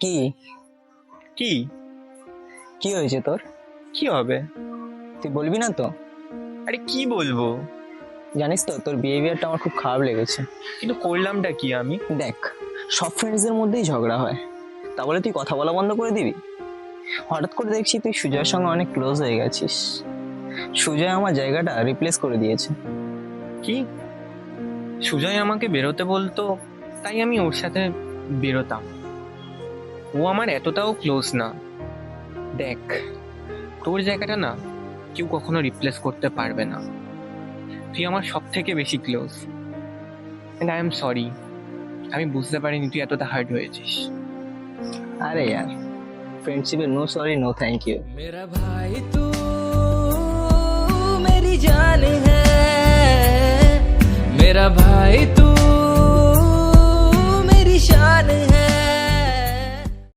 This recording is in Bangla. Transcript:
কি? কি? কি হয়েছে তোর? কি হবে? তুই বলবি না তো? আরে কি বলব? জানিস তো তোর বিহেভিয়ারটা আমার খুব খারাপ লেগেছে। কিন্তু করলামটা কি আমি? দেখ সব ফ্রেন্ডসদের মধ্যেই ঝগড়া হয়। তা বলে তুই কথা বলা বন্ধ করে দিবি? হঠাৎ করে দেখছি তুই সুজয়ের সঙ্গে অনেক ক্লোজ হয়ে গেছিস। সুজয় আমার জায়গাটা রিপ্লেস করে দিয়েছে। কি? সুজয় আমাকে বেরোতে বলতো তাই আমি ওর সাথে বেরোতাম। ও আমার এতটাও ক্লোজ না। দেখ, তোর জায়গাটা না কেউ কখনো রিপ্লেস করতে পারবে না। তুই আমার সব থেকে বেশি close and I am sorry আমি বুঝতে পারিনি তুই এতটা হার্ড হয়েছিস। আরে ইয়ার ফ্রেন্ডশিপে no sorry no thank you মেরা ভাই তু মেরি জান মেরা ভাই